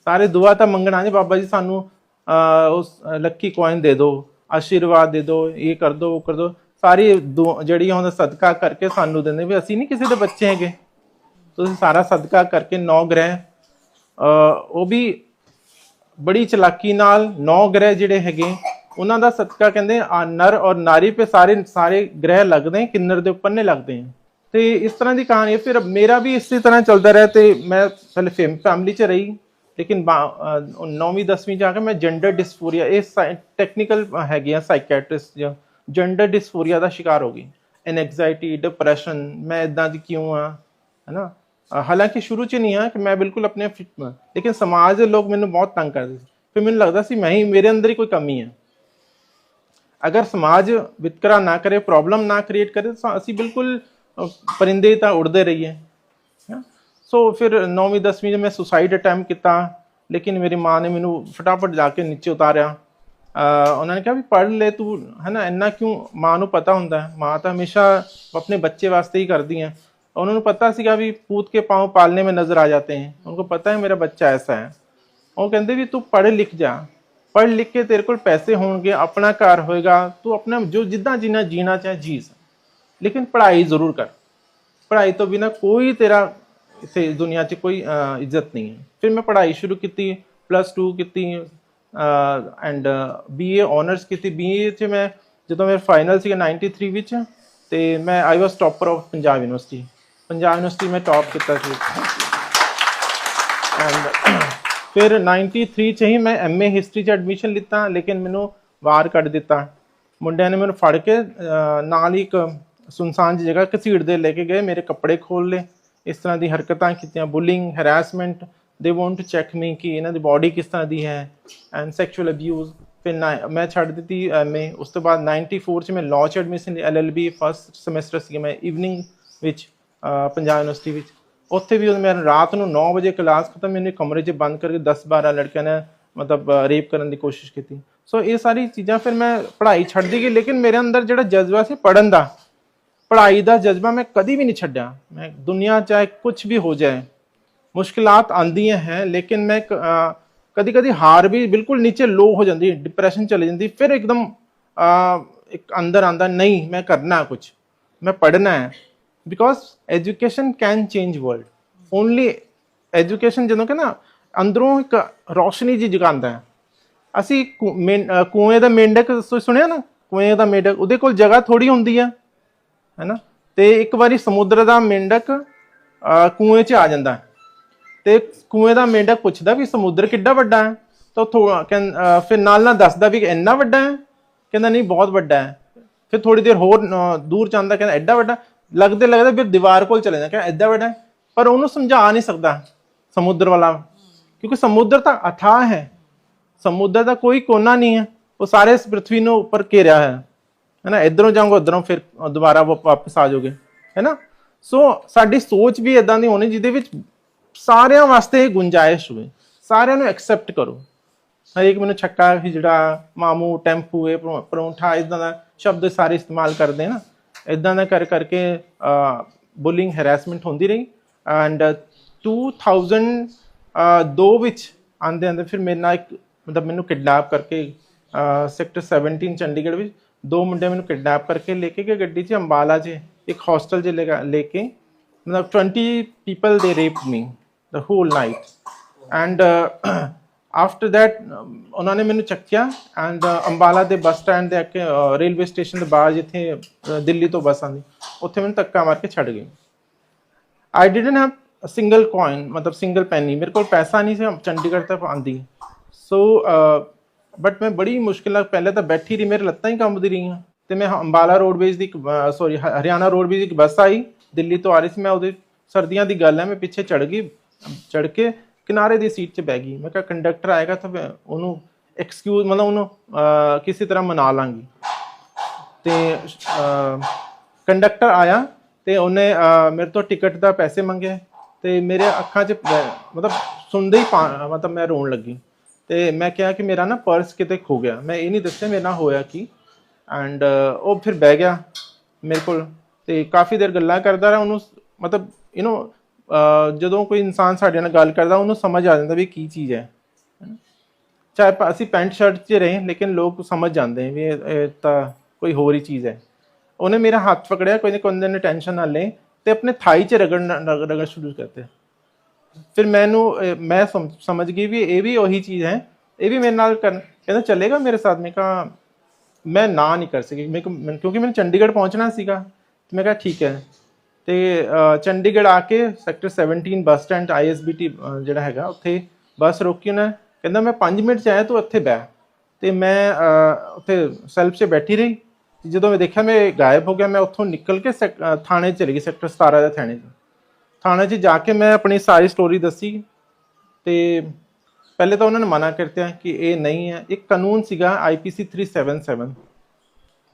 ਸਾਰੇ ਦੁਆ ਤਾਂ ਮੰਗਣਾ ਨਹੀਂ ਬਾਬਾ ਜੀ ਸਾਨੂੰ ਅਹ, ਉਸ ਲੱਕੀ ਕੋਇਨ ਦੇ ਦਿਓ ਆਸ਼ੀਰਵਾਦ ਦੇ ਦਿਓ ਇਹ ਕਰ ਦਿਓ ਉਹ ਕਰ ਦਿਓ ਸਾਰੀ ਦੁਆ- ਜਿਹੜੀਆਂ ਹੁੰਦਾ ਸਦਕਾ ਕਰਕੇ ਸਾਨੂੰ ਦਿੰਦੇ ਵੀ ਅਸੀਂ ਨਹੀਂ ਕਿਸੇ ਦੇ ਬੱਚੇ ਹੈਗੇ। ਤੁਸੀਂ ਸਾਰਾ ਸਦਕਾ ਕਰਕੇ ਨੌ ਗ੍ਰਹਿ ਅਹ, ਉਹ ਵੀ ਬੜੀ ਚਲਾਕੀ ਨਾਲ ਨੌ ਗ੍ਰਹਿ ਜਿਹੜੇ ਹੈਗੇ ਉਹਨਾਂ ਦਾ ਸਦਕਾ ਕਹਿੰਦੇ ਆ ਨਰ ਔਰ ਨਾਰੀ पे ਸਾਰੇ ਸਾਰੇ ਗ੍ਰਹਿ ਲੱਗਦੇ ਕਿੰਨਰ ਦੇ ਉੱਪਰ ਨੇ ਲੱਗਦੇ। ਹੈ ਤੇ ਇਸ ਤਰ੍ਹਾਂ ਦੀ ਕਹਾਣੀ ਹੈ ਫਿਰ ਮੇਰਾ ਵੀ ਇਸੇ ਤਰ੍ਹਾਂ ਚੱਲਦਾ ਰਿਹਾ ਤੇ ਮੈਂ ਪਹਿਲੇ ਫੇਮ ਫੈਮਿਲੀ ਚ ਰਹੀ ਲੇਕਿਨ 9ਵੀਂ 10ਵੀਂ ਜਾ ਕੇ ਮੈਂ ਜੈਂਡਰ ਡਿਸਫੋਰੀਆ ਇਹ ਟੈਕਨੀਕਲ ਹੈਗੀ ਆ ਸਾਈਕੈਟ੍ਰਿਸਟ ਜਾਂ ਜੈਂਡਰ ਡਿਸਫੋਰੀਆ ਦਾ ਸ਼ਿਕਾਰ ਹੋ ਗਈ। ਐਨਜ਼ਾਈਟੀ ਡਿਪਰੈਸ਼ਨ ਮੈਂ ਇਦਾਂ ਦੀ ਕਿਉਂ ਆ ਹੈਨਾ? ਅ, ਹਾਲਾਂਕਿ ਸ਼ੁਰੂ ਚ ਨਹੀਂ ਆ ਕਿ ਮੈਂ ਬਿਲਕੁਲ ਆਪਣੇ ਲੇਕਿਨ ਸਮਾਜ ਦੇ ਲੋਕ ਮੈਨੂੰ ਬਹੁਤ ਤੰਗ ਕਰਦੇ ਸੀ। ਫਿਰ ਮੈਨੂੰ ਲੱਗਦਾ ਸੀ ਮੈਂ ਹੀ ਮੇਰੇ ਅੰਦਰ ਹੀ ਕੋਈ ਕਮੀ ਹੈ ਅਗਰ ਸਮਾਜ ਵਿਤਕਰਾ ਨਾ ਕਰੇ ਪ੍ਰੋਬਲਮ ਨਾ ਕ੍ਰੀਏਟ ਕਰੇ ਤਾਂ ਅਸੀਂ ਬਿਲਕੁਲ ਪਰਿੰਦੇ ਤਾਂ ਉੱਡਦੇ ਰਹੀਏ। ਸੋ ਫਿਰ 9ਵੀਂ 10ਵੀਂ ਮੈਂ ਸੁਸਾਈਡ ਅਟੈਂਪਟ ਕੀਤਾ, ਲੇਕਿਨ ਮੇਰੀ ਮਾਂ ਨੇ ਮੈਨੂੰ ਫਟਾਫਟ ਜਾ ਕੇ ਨੀਚੇ ਉਤਾਰਿਆ। ਉਹਨਾਂ ਨੇ ਕਿਹਾ ਵੀ ਪੜ੍ਹ ਲੈ ਤੂੰ ਹੈ ਨਾ ਇੰਨਾ ਕਿਉਂ? ਮਾਂ ਨੂੰ ਪਤਾ ਹੁੰਦਾ ਮਾਂ ਤਾਂ ਹਮੇਸ਼ਾ ਆਪਣੇ ਬੱਚੇ ਵਾਸਤੇ ਹੀ ਕਰਦੀ ਹੈ। ਉਹਨਾਂ ਨੂੰ ਪਤਾ ਸੀਗਾ ਵੀ ਪੂਤ ਕੇ ਪਾਉ ਪਾਲਨੇ ਮੇ ਨਜ਼ਰ ਆ ਜਾਤੇ ਹਨ ਉਹਨਾਂ ਪਤਾ ਹੈ ਮੇਰਾ ਬੱਚਾ ਐਸਾ ਹੈ। ਉਹ ਕਹਿੰਦੇ ਵੀ ਤੂੰ ਪੜ੍ਹ ਲਿਖ ਜਾ। ਪੜ੍ਹ ਲਿਖ ਕੇ ਤੇਰੇ ਕੋਲ ਪੈਸੇ ਹੋਣਗੇ, ਆਪਣਾ ਘਰ ਹੋਏਗਾ। ਤੂੰ ਆਪਣਾ ਜੋ ਜਿੱਦਾਂ ਜੀਣਾ ਜੀਣਾ ਚਾਹੇ ਜੀ ਸਕ। ਲੇਕਿਨ ਪੜ੍ਹਾਈ ਜ਼ਰੂਰ ਕਰ ਪੜ੍ਹਾਈ ਤੋਂ ਬਿਨਾ ਕੋਈ ਤੇਰਾ ਇਸੇ ਦੁਨੀਆ 'ਚ ਕੋਈ ਇੱਜ਼ਤ ਨਹੀਂ ਹੈ ਫਿਰ ਮੈਂ ਪੜ੍ਹਾਈ ਸ਼ੁਰੂ ਕੀਤੀ ਪਲੱਸ 2 ਕੀਤੀ ਐਂਡ ਬੀਏ ਆਨਰਸ ਕੀਤੀ ਬੀਏ 'ਚ ਮੈਂ ਜਦੋਂ ਮੇਰਾ ਫਾਈਨਲ ਸੀਗਾ 93 ਵਿੱਚ ਤੇ ਮੈਂ I was topper of Punjab University Punjab University ਮੈਂ ਟੌਪ ਕੀਤਾ ਸੀ ਐਂਡ ਫਿਰ 93 ਚ ਹੀ ਮੈਂ ਐਮਏ ਹਿਸਟਰੀ ਚ ਐਡਮਿਸ਼ਨ ਲਿੱਤਾ ਲੇਕਿਨ ਮੈਨੂੰ ਬਾਹਰ ਕੱਢ ਦਿੱਤਾ ਮੁੰਡਿਆਂ ਨੇ ਮੈਨੂੰ ਫੜ ਕੇ ਨਾਲ ਹੀ ਇੱਕ ਸੁਨਸਾਨ ਜਿਹੀ ਜਗ੍ਹਾ ਘਸੀੜ ਦੇ ਲੈ ਕੇ ਗਏ, ਮੇਰੇ ਕੱਪੜੇ ਖੋਲ ਲਏ। ਇਸ ਤਰ੍ਹਾਂ ਦੀ ਹਰਕਤਾਂ ਕੀਤੀਆਂ ਬੁਲਿੰਗ ਹੈਰੈਸਮੈਂਟ ਦੇ ਵਾਂਟ ਟੂ ਚੈੱਕ ਮੀ ਕਿ ਇਹਨਾਂ ਦੀ ਬਾਡੀ ਕਿਸ ਤਰ੍ਹਾਂ ਦੀ ਹੈ ਐਂਡ ਸੈਕਸ਼ੂਅਲ ਅਬਿਊਜ਼ ਫਿਰ ਨਾ- ਮੈਂ ਛੱਡ ਦਿੱਤੀ ਐਮਏ ਉਸ ਤੋਂ ਬਾਅਦ 94 ਚ ਮੈਂ ਲਾਅ ਚ ਐਡਮਿਸ਼ਨ ਲਈ ਐਲਐਲਬੀ ਫਸਟ ਸਮੈਸਟਰ ਸੀ ਮੈਂ ਈਵਨਿੰਗ ਵਿੱਚ ਪੰਜਾਬ ਯੂਨੀਵਰਸਿਟੀ ਵਿੱਚ। ਉੱਥੇ ਵੀ ਮੈਂ ਰਾਤ ਨੂੰ 9 ਵਜੇ ਕਲਾਸ ਖਤਮ, ਮੈਨੂੰ ਕਮਰੇ 'ਚ ਬੰਦ ਕਰਕੇ 10 12 ਲੜਕਿਆਂ ਨੇ ਮਤਲਬ ਰੇਪ ਕਰਨ ਦੀ ਕੋਸ਼ਿਸ਼ ਕੀਤੀ। ਸੋ ਇਹ ਸਾਰੀ ਚੀਜ਼ਾਂ ਫਿਰ ਮੈਂ ਪੜ੍ਹਾਈ ਛੱਡਦੀ ਗਈ ਲੇਕਿਨ ਮੇਰੇ ਅੰਦਰ ਜਿਹੜਾ ਜਜ਼ਬਾ ਸੀ ਪੜਨ ਦਾ ਪੜ੍ਹਾਈ ਦਾ ਜਜ਼ਬਾ ਮੈਂ ਕਦੀ ਵੀ ਨਹੀਂ ਛੱਡਿਆ। ਮੈਂ ਦੁਨੀਆ ਚਾਹੇ ਕੁਝ ਵੀ ਹੋ ਜਾਏ, ਮੁਸ਼ਕਿਲਾਤ ਆਂਦੀਆਂ ਹੈ, ਲੇਕਿਨ ਮੈਂ ਕਦੀ ਕਦੀ ਹਾਰ ਵੀ ਬਿਲਕੁਲ ਨੀਚੇ ਲੋ ਹੋ ਜਾਂਦੀ ਡਿਪਰੈਸ਼ਨ ਚਲੀ ਜਾਂਦੀ, ਫਿਰ ਇੱਕਦਮ ਇੱਕ ਅੰਦਰ ਆਂਦਾ ਨਹੀਂ, ਮੈਂ ਕਰਨਾ ਕੁਝ ਮੈਂ ਪੜ੍ਹਨਾ ਹੈ। Because education can change world only education ਜਦੋਂ ਕਿ ਨਾ ਅੰਦਰੋਂ ਇੱਕ ਰੋਸ਼ਨੀ ਜੀ ਜਗਾਉਂਦਾ ਹੈ। ਅਸੀਂ ਕੁ- ਮੇਂ- ਕੂਏ ਦਾ ਮੇਂਢਕ ਤੁਸੀਂ ਸੁਣਿਆ ਨਾ? ਕੂਏ ਦਾ ਮੇਂਢਕ, ਉਹਦੇ ਕੋਲ ਜਗ੍ਹਾ ਥੋੜੀ ਹੁੰਦੀ ਹੈ ਹੈਨਾ? ਤੇ ਇੱਕ ਵਾਰੀ ਸਮੁੰਦਰ ਦਾ ਮੇਂਢਕ ਕੂਏ 'ਚ ਆ ਜਾਂਦਾ ਹੈ। ਤੇ ਕੂਏ ਦਾ ਮੇਂਢਕ ਪੁੱਛਦਾ ਵੀ ਸਮੁੰਦਰ ਕਿੱਡਾ ਵੱਡਾ ਹੈ? ਤਾਂ ਉਹ ਥੋੜਾ ਫਿਰ ਨਾਲ ਨਾਲ ਦੱਸਦਾ ਵੀ ਇੰਨਾ ਵੱਡਾ ਹੈ? ਕਹਿੰਦਾ ਨਹੀਂ, ਬਹੁਤ ਵੱਡਾ ਹੈ। ਫਿਰ ਥੋੜੀ ਦੇਰ ਹੋਰ ਦੂਰ ਜਾਂਦਾ, ਕਹਿੰਦਾ ਐਡਾ ਵੱਡਾ। ਲੱਗਦੇ ਲੱਗਦੇ ਫਿਰ ਦੀਵਾਰ ਕੋਲ ਚਲੇ ਜਾਂਦਾ, ਕਹਿੰਦਾ ਐਡਾ ਵੱਡਾ ਪਰ ਉਹਨੂੰ ਸਮਝਾ ਨਹੀਂ ਸਕਦਾ ਸਮੁੰਦਰ ਵਾਲਾ। ਕਿਉਂਕਿ ਸਮੁੰਦਰ ਤਾਂ ਅਥਾਹ ਹੈ। ਸਮੁੰਦਰ ਦਾ ਕੋਈ ਕੋਨਾ ਨਹੀਂ ਹੈ। ਉਹ ਸਾਰੇ ਇਸ ਪ੍ਰithvi ਨੂੰ ਉੱਪਰ ਘੇਰਿਆ ਹੈ। ਹੈ ਨਾ? ਇਧਰੋਂ ਜਾਓਗੇ ਉਧਰੋਂ ਫਿਰ ਦੁਬਾਰਾ ਵਾ- ਵਾਪਸ ਆ ਜਾਓਗੇ, ਹੈ ਨਾ? ਸੋ ਸਾਡੀ ਸੋਚ ਵੀ ਇਦਾਂ ਦੀ ਹੋਣੀ ਜਿਹਦੇ ਵਿੱਚ ਸਾਰਿਆਂ ਵਾਸਤੇ ਗੁੰਜਾਇਸ਼ ਹੋਵੇ। ਸਾਰਿਆਂ ਨੂੰ ਐਕਸੈਪਟ ਕਰੋ। ਹਰੇਕ ਮੈਨੂੰ ਛੱਕਾ ਜਿਹੜਾ ਮਾਮੂ, ਟੈਂਪੂ, ਇਹ ਪਰੌ- ਪਰੌਂਠਾ ਇਦਾਂ ਦਾ ਸ਼ਬਦ ਸਾਰੇ ਇਸਤੇਮਾਲ ਕਰਦੇ ਨਾ। ਇਦਾਂ ਦਾ ਕਰ, ਕਰਕੇ ਬੁਲਿੰਗ ਹੈਰੈਸਮੈਂਟ ਹੁੰਦੀ ਰਹੀ। ਐਂਡ 2002 ਵਿੱਚ ਆਂਦੇ ਆਂਦੇ ਫਿਰ ਮੇਰੇ ਨਾਲ ਇੱਕ ਮਤਲਬ ਮੈਨੂੰ ਕਿਡਨੈਪ ਕਰਕੇ ਸੈਕਟਰ 17 ਚੰਡੀਗੜ੍ਹ ਵਿੱਚ ਦੋ ਮੁੰਡੇ ਮੈਨੂੰ ਕਿਡਨੈਪ ਕਰਕੇ ਲੈ ਕੇ ਗਏ ਗੱਡੀ 'ਚ, ਅੰਬਾਲਾ 'ਚ, ਇੱਕ ਹੌਸਟਲ 'ਚ ਲੈ ਕੇ- ਲੈ ਕੇ, ਮਤਲਬ 20 people they rape me the whole night and after that ਉਹਨਾਂ ਨੇ ਮੈਨੂੰ ਚੱਕਿਆ ਐਂਡ ਅੰਬਾਲਾ ਦੇ ਬੱਸ ਸਟੈਂਡ ਦੇ ਅੱਗੇ ਰੇਲਵੇ ਸਟੇਸ਼ਨ ਦੇ ਬਾਹਰ ਜਿੱਥੇ ਦਿੱਲੀ ਤੋਂ ਬੱਸ ਆਉਂਦੀ ਉੱਥੇ ਮੈਨੂੰ ਧੱਕਾ ਮਾਰ ਕੇ ਛੱਡ ਗਏ। I didn't have single coin ਮਤਲਬ ਸਿੰਗਲ ਪੈਨੀ ਮੇਰੇ ਕੋਲ ਪੈਸਾ ਨਹੀਂ ਸੀ, ਚੰਡੀਗੜ੍ਹ ਤੱਕ ਆਂਦੀ ਸੋ ਬਟ ਮੈਂ ਬੜੀ ਮੁਸ਼ਕਿਲ ਨਾਲ ਪਹਿਲੇ ਤਾਂ ਬੈਠੀ ਰਹੀ, ਮੇਰੇ ਲੱਤਾਂ ਹੀ ਕੰਬਦੀ ਰਹੀਆਂ। ਤੇ ਮੈਂ ਅੰਬਾਲਾ ਰੋਡਵੇਜ਼ ਦੀ ਸੌਰੀ ਹਰਿਆਣਾ ਰੋਡਵੇਜ਼ ਦੀ ਇੱਕ ਬੱਸ ਆਈ, ਦਿੱਲੀ ਤੋਂ ਆ ਰਹੀ ਸੀ। ਮੈਂ ਉਹਦੇ ਸਰਦੀਆਂ ਦੀ ਗੱਲ ਹੈ, ਮੈਂ ਪਿੱਛੇ ਚੜ ਗਈ ਚੜ ਕੇ ਕਿਨਾਰੇ ਦੀ ਸੀਟ 'ਚ ਬਹਿ ਗਈ। ਮੈਂ ਕਿਹਾ ਕੰਡਕਟਰ ਆਏਗਾ ਤਾਂ ਉਹਨੂੰ ਐਕਸਕਿਊਜ਼ ਮਤਲਬ ਉਹਨੂੰ ਕਿਸੇ ਤਰ੍ਹਾਂ ਮਨਾ ਲਾਂਗੀ। ਤੇ ਕੰਡਕਟਰ ਆਇਆ ਤੇ ਉਹਨੇ ਮੇਰੇ ਤੋਂ ਟਿਕਟ ਦਾ ਪੈਸੇ ਮੰਗੇ ਤੇ ਮੇਰੇ ਅੱਖਾਂ 'ਚ, ਮਤਲਬ ਸੁਣਦੇ ਹੀ ਪਾ- ਮਤਲਬ ਮੈਂ ਰੋਣ ਲੱਗੀ। ਤੇ ਮੈਂ ਕਿਹਾ ਕਿ ਮੇਰਾ ਨਾ ਪਰਸ ਕਿਤੇ ਖੋ ਗਿਆ। ਮੈਂ ਇਹ ਨਹੀਂ ਦੱਸਿਆ ਮੇਰੇ ਨਾਲ ਹੋਇਆ ਕੀ। ਐਂਡ ਉਹ ਫਿਰ ਬਹਿ ਗਿਆ ਮੇਰੇ ਕੋਲ ਤੇ ਕਾਫੀ ਦੇਰ ਗੱਲਾਂ ਕਰਦਾ ਰਿਹਾ। ਉਹਨੂੰ ਮਤਲਬ ਯੂ نو ਜਦੋਂ ਕੋਈ ਇਨਸਾਨ ਸਾਡੇ ਨਾਲ ਗੱਲ ਕਰਦਾ, ਉਹਨੂੰ ਸਮਝ ਆ ਜਾਂਦਾ ਵੀ ਕੀ ਚੀਜ਼ ਹੈ। ਚਾਹੇ ਅਸੀਂ ਪੈਂਟ ਸ਼ਰਟ 'ਚ ਰਹੇ, ਲੇਕਿਨ ਲੋਕ ਸਮਝ ਜਾਂਦੇ ਵੀ ਇਹ ਤਾਂ ਕੋਈ ਹੋਰ ਹੀ ਚੀਜ਼ ਹੈ। ਉਹਨੇ ਮੇਰਾ ਹੱਥ ਪਕੜਿਆ ਕੋਈ ਨਾ ਕੋਈ ਨੇ ਟੈਨਸ਼ਨ ਨਾ ਲੈ ਤੇ ਆਪਣੇ ਥਾਈ 'ਚ ਰਗੜਨਾ ਰਗ- ਰਗੜ ਸ਼ੁਰੂ ਕਰਤੇ। ਫਿਰ ਮੈਨੂੰ ਮੈਂ ਸਮ- ਸਮਝ ਗਈ ਵੀ ਇਹ ਵੀ ਉਹੀ ਚੀਜ਼ ਹੈ। ਇਹ ਵੀ ਮੇਰੇ ਨਾਲ ਕਰਨ, ਕਹਿੰਦਾ ਚੱਲੇਗਾ ਮੇਰੇ ਸਾਥ? ਮੈਂ ਕਹਾ, ਮੈਂ ਨਾ ਨਹੀਂ ਕਰ ਸਕੀ। ਮੇਰੇ ਕੋ ਮੈਂ- ਕਿਉਂਕਿ ਮੈਨੂੰ ਚੰਡੀਗੜ੍ਹ ਪਹੁੰਚਣਾ ਸੀਗਾ। ਤੇ ਮੈਂ ਕਿਹਾ, ਠੀਕ ਹੈ। ਤੇ ਚੰਡੀਗੜ੍ਹ ਆ ਕੇ ਸੈਕਟਰ 17 ਬੱਸ ਸਟੈਂਡ ਆਈਐਸਬੀਟੀ ਜਿਹੜਾ ਹੈਗਾ, ਉੱਥੇ ਬੱਸ ਰੋਕੀ ਉਹਨੇ। ਕਹਿੰਦਾ, ਮੈਂ 5 ਮਿੰਟ ਚ ਆਇਆ, ਤੂੰ ਇੱਥੇ ਬਹਿ। ਤੇ ਮੈਂ ਉੱਥੇ ਸੈਲਫ 'ਚ ਬੈਠੀ ਰਹੀ। ਜਦੋਂ ਮੈਂ ਦੇਖਿਆ, ਮੈਂ ਗਾਇਬ ਹੋ ਗਿਆ। ਮੈਂ ਉੱਥੋਂ ਨਿਕਲ ਕੇ ਸੈਕ- ਥਾਣੇ 'ਚ ਚਲੀ ਗਈ, ਸੈਕਟਰ 17 ਦੇ ਥਾਣੇ 'ਚ। ਥਾਣੇ 'ਚ ਜਾ ਕੇ ਮੈਂ ਆਪਣੀ ਸਾਰੀ ਸਟੋਰੀ ਦੱਸੀ ਤੇ ਪਹਿਲੇ ਤਾਂ ਉਹਨਾਂ ਨੇ ਮਨਾ ਕਰਤਿਆ ਕਿ ਇਹ ਨਹੀਂ ਹੈ। ਇੱਕ ਕਾਨੂੰਨ ਸੀਗਾ ਆਈਪੀਸੀ 377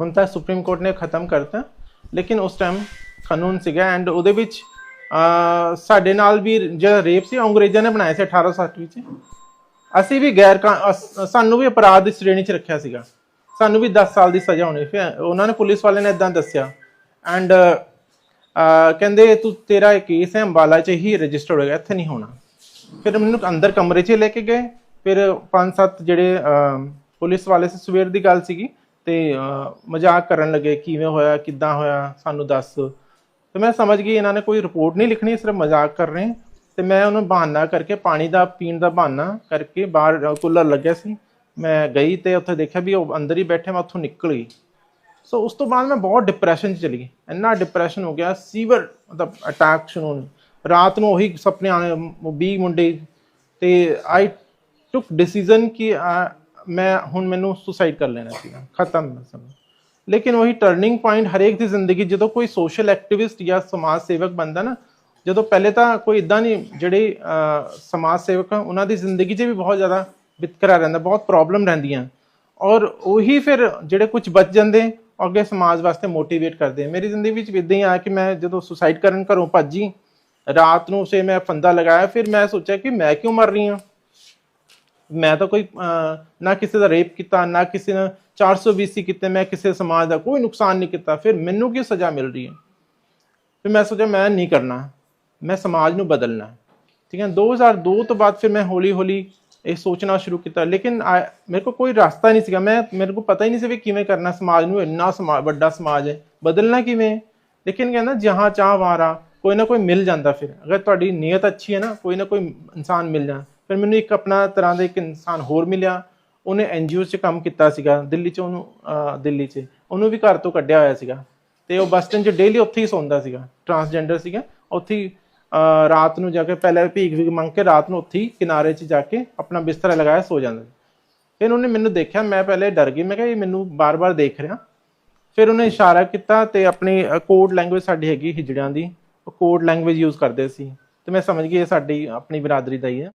ਹੁਣ ਤਾਂ ਸੁਪਰੀਮ ਕੋਰਟ ਨੇ ਖਤਮ ਕਰਤਾ ਲੇਕਿਨ ਉਸ ਟਾਈਮ ਕਾਨੂੰਨ ਸੀਗਾ ਐਂਡ ਉਹਦੇ ਵਿੱਚ ਸਾਡੇ ਨਾਲ ਵੀ ਜਿਹੜਾ ਰੇਪ ਸੀ, ਉਹ ਅੰਗਰੇਜ਼ਾਂ ਨੇ ਬਣਾਇਆ ਸੀ 1860 ਵਿੱਚ। ਅਸੀਂ ਵੀ ਗੈਰ ਕਾ- ਸਾਨੂੰ ਵੀ ਅਪਰਾਧ ਦੀ ਸ਼੍ਰੇਣੀ 'ਚ ਰੱਖਿਆ ਸੀਗਾ। ਸਾਨੂੰ ਵੀ 10 ਸਾਲ ਦੀ ਸਜ਼ਾ ਹੋਣੀ ਫਿਰ ਉਹਨਾਂ ਨੇ ਪੁਲਿਸ ਵਾਲਿਆਂ ਨੇ ਇਦਾਂ ਦੱਸਿਆ। ਐਂਡ ਕਹਿੰਦੇ ਤੂੰ ਤੇਰਾ ਇਹ ਕੇਸ ਹੈ, ਅੰਬਾਲਾ 'ਚ ਹੀ ਰਜਿਸਟਰ ਹੋਏਗਾ, ਇੱਥੇ ਨਹੀਂ ਹੋਣਾ। ਫਿਰ ਮੈਨੂੰ ਅੰਦਰ ਕਮਰੇ 'ਚ ਲੈ ਕੇ ਗਏ। ਫਿਰ ਪੰਜ ਸੱਤ ਜਿਹੜੇ ਪੁਲਿਸ ਵਾਲੇ ਸੀ, ਸਵੇਰ ਦੀ ਗੱਲ ਸੀਗੀ ਤੇ ਮਜ਼ਾਕ ਕਰਨ ਲੱਗੇ, ਕਿਵੇਂ ਹੋਇਆ, ਕਿੱਦਾਂ ਹੋਇਆ, ਸਾਨੂੰ ਦੱਸ। ਤੇ ਮੈਂ ਸਮਝ ਗਈ, ਇਹਨਾਂ ਨੇ ਕੋਈ ਰਿਪੋਰਟ ਨਹੀਂ ਲਿਖਣੀ, ਸਿਰਫ ਮਜ਼ਾਕ ਕਰ ਰਹੇ। ਤੇ ਮੈਂ ਉਹਨੂੰ ਬਹਾਨਾ ਕਰਕੇ, ਪਾਣੀ ਦਾ, ਪੀਣ ਦਾ ਬਹਾਨਾ ਕਰਕੇ ਬਾਹਰ ਕੂਲਰ ਲੱਗਿਆ ਸੀ। ਮੈਂ ਗਈ ਤੇ ਉੱਥੇ ਦੇਖਿਆ ਵੀ ਉਹ ਅੰਦਰ ਹੀ ਬੈਠੇ, ਮੈਂ ਉੱਥੋਂ ਨਿਕਲ ਗਈ। ਸੋ ਉਸ ਤੋਂ ਬਾਅਦ ਮੈਂ ਬਹੁਤ ਡਿਪਰੈਸ਼ਨ 'ਚ ਚਲੀ ਗਈ। ਇੰਨਾ ਡਿਪਰੈਸ਼ਨ ਹੋ ਗਿਆ, ਸੀਵਰ ਮਤਲਬ ਅਟੈਕ ਸ਼ੁਰੂ ਹੋਣੇ ਰਾਤ ਨੂੰ ਉਹੀ ਸੁਪਨੇ ਆਣੇ 20 ਮੁੰਡੇ। ਤੇ ਆਈ ਟੁਕ ਡਿਸੀਜਨ ਕਿ ਮੈਂ ਹੁਣ ਮੈਨੂੰ ਸੁਸਾਈਡ ਕਰ ਲੈਣਾ ਸੀਗਾ, ਖਤਮ ਸਮਝ ਲੇਕਿਨ ਉਹੀ ਟਰਨਿੰਗ ਪੁਆਇੰਟ ਹਰੇਕ ਦੀ ਜ਼ਿੰਦਗੀ, ਜਦੋਂ ਕੋਈ ਸੋਸ਼ਲ ਐਕਟਿਵਿਸਟ ਜਾਂ ਸਮਾਜ ਸੇਵਕ ਬਣਦਾ ਨਾ, ਜਦੋਂ ਪਹਿਲੇ ਤਾਂ ਕੋਈ ਇਦਾਂ ਨਹੀਂ, ਜਿਹੜੇ ਸਮਾਜ ਸੇਵਕ ਆ, ਉਹਨਾਂ ਦੀ ਜ਼ਿੰਦਗੀ 'ਚ ਵੀ ਬਹੁਤ ਜ਼ਿਆਦਾ ਵਿਤਕਰਾ ਰਹਿੰਦਾ, ਬਹੁਤ ਪ੍ਰੋਬਲਮ ਰਹਿੰਦੀਆਂ। ਔਰ ਉਹੀ ਫਿਰ ਜਿਹੜੇ ਕੁਝ ਬਚ ਜਾਂਦੇ ਅੱਗੇ ਸਮਾਜ ਵਾਸਤੇ ਮੋਟੀਵੇਟ ਕਰਦੇ ਮੇਰੀ ਜ਼ਿੰਦਗੀ ਵਿੱਚ ਇਦਾਂ ਹੀ ਆਇਆ ਕਿ ਮੈਂ ਜਦੋਂ ਸੁਸਾਈਡ ਕਰਨ ਘਰੋਂ ਭੱਜੀ, ਰਾਤ ਨੂੰ ਉਸੇ ਮੈਂ ਫੰਦਾ ਲਗਾਇਆ, ਫਿਰ ਮੈਂ ਸੋਚਿਆ ਕਿ ਮੈਂ ਕਿਉਂ ਮਰ ਰਹੀ ਹਾਂ? ਮੈਂ ਤਾਂ ਕੋਈ ਨਾ ਕਿਸੇ ਦਾ ਰੇਪ ਕੀਤਾ, ਨਾ ਕਿਸੇ ਨੇ 420 ਕੀਤੇ, ਮੈਂ ਕਿਸੇ ਸਮਾਜ ਦਾ ਕੋਈ ਨੁਕਸਾਨ ਨਹੀਂ ਕੀਤਾ। ਫਿਰ ਮੈਨੂੰ ਕੀ ਸਜ਼ਾ ਮਿਲ ਰਹੀ ਹੈ? ਫਿਰ ਮੈਂ ਸੋਚਿਆ ਮੈਂ ਨਹੀਂ ਕਰਨਾ। ਮੈਂ ਸਮਾਜ ਨੂੰ ਬਦਲਣਾ। ਠੀਕ ਹੈ? 2002 ਤੋਂ ਬਾਅਦ ਫਿਰ ਮੈਂ ਹੌਲੀ ਹੌਲੀ ਇਹ ਸੋਚਣਾ ਸ਼ੁਰੂ ਕੀਤਾ। ਲੇਕਿਨ ਆ- ਮੇਰੇ ਕੋਲ ਕੋਈ ਰਸਤਾ ਨਹੀਂ ਸੀਗਾ। ਮੈਂ, ਮੇਰੇ ਕੋਲ ਪਤਾ ਹੀ ਨਹੀਂ ਸੀ ਵੀ ਕਿਵੇਂ ਕਰਨਾ ਸਮਾਜ ਨੂੰ। ਇੰਨਾ ਸਮਾ, ਵੱਡਾ ਸਮਾਜ ਹੈ। ਬਦਲਣਾ ਕਿਵੇਂ? ਲੇਕਿਨ ਕਹਿੰਦਾ, ਜਹਾਂ ਚਾਹ ਵਾਰਾ, ਕੋਈ ਨਾ ਕੋਈ ਮਿਲ ਜਾਂਦਾ ਫਿਰ। ਅਗਰ ਤੁਹਾਡੀ ਨੀਅਤ ਅੱਛੀ ਹੈ ਨਾ, ਕੋਈ ਨਾ ਕੋਈ ਇਨਸਾਨ ਮਿਲ ਜਾ ਫਿਰ ਮੈਨੂੰ ਇੱਕ ਆਪਣਾ ਤਰ੍ਹਾਂ ਦਾ ਇੱਕ ਇਨਸਾਨ ਹੋਰ ਮਿਲਿਆ। ਉਹਨੇ ਐਨਜੀਓ 'ਚ ਕੰਮ ਕੀਤਾ ਸੀਗਾ, ਦਿੱਲੀ 'ਚ ਉਹਨੂੰ ਦਿੱਲੀ 'ਚ। ਉਹਨੂੰ ਵੀ ਘਰ ਤੋਂ ਕੱਢਿਆ ਹੋਇਆ ਸੀਗਾ। ਤੇ ਉਹ ਬੱਸ ਸਟੈਂਡ 'ਚ ਡੇਲੀ ਉੱਥੇ ਹੀ ਸੌਂਦਾ ਸੀਗਾ। ਟਰਾਂਸਜੈਂਡਰ ਸੀਗਾ। ਉੱਥੇ ਹੀ ਰਾਤ ਨੂੰ ਜਾ ਕੇ ਪਹਿਲੇ ਭੀਖ ਵੀ ਮੰਗ ਕੇ ਰਾਤ ਨੂੰ ਉੱਥੇ ਹੀ ਕਿਨਾਰੇ 'ਚ ਜਾ ਕੇ ਆਪਣਾ ਬਿਸਤਰਾ ਲਗਾਇਆ, ਸੋ ਜਾਂਦਾ ਫਿਰ ਉਹਨੇ ਮੈਨੂੰ ਦੇਖਿਆ, ਮੈਂ ਪਹਿਲੇ ਡਰ ਗਈ, ਮੈਂ ਕਿਹਾ ਇਹ ਮੈਨੂੰ ਬਾਰ-ਬਾਰ ਦੇਖ ਰਿਹਾ। ਫਿਰ ਉਹਨੇ ਇਸ਼ਾਰਾ ਕੀਤਾ ਤੇ ਆਪਣੀ ਕੋਡ ਲੈਂਗੁਏਜ ਸਾਡੀ ਹੈਗੀ ਹਿਜੜਿਆਂ ਦੀ। ਉਹ ਕੋਡ ਲੈਂਗੁਏਜ ਯੂਜ਼ ਕਰਦੇ ਸੀ। ਤੇ ਮੈਂ ਸਮਝ ਗਈ, ਇਹ ਸਾਡੀ ਆਪਣੀ ਬਰਾਦਰੀ ਦਾ ਹੀ ਹੈ।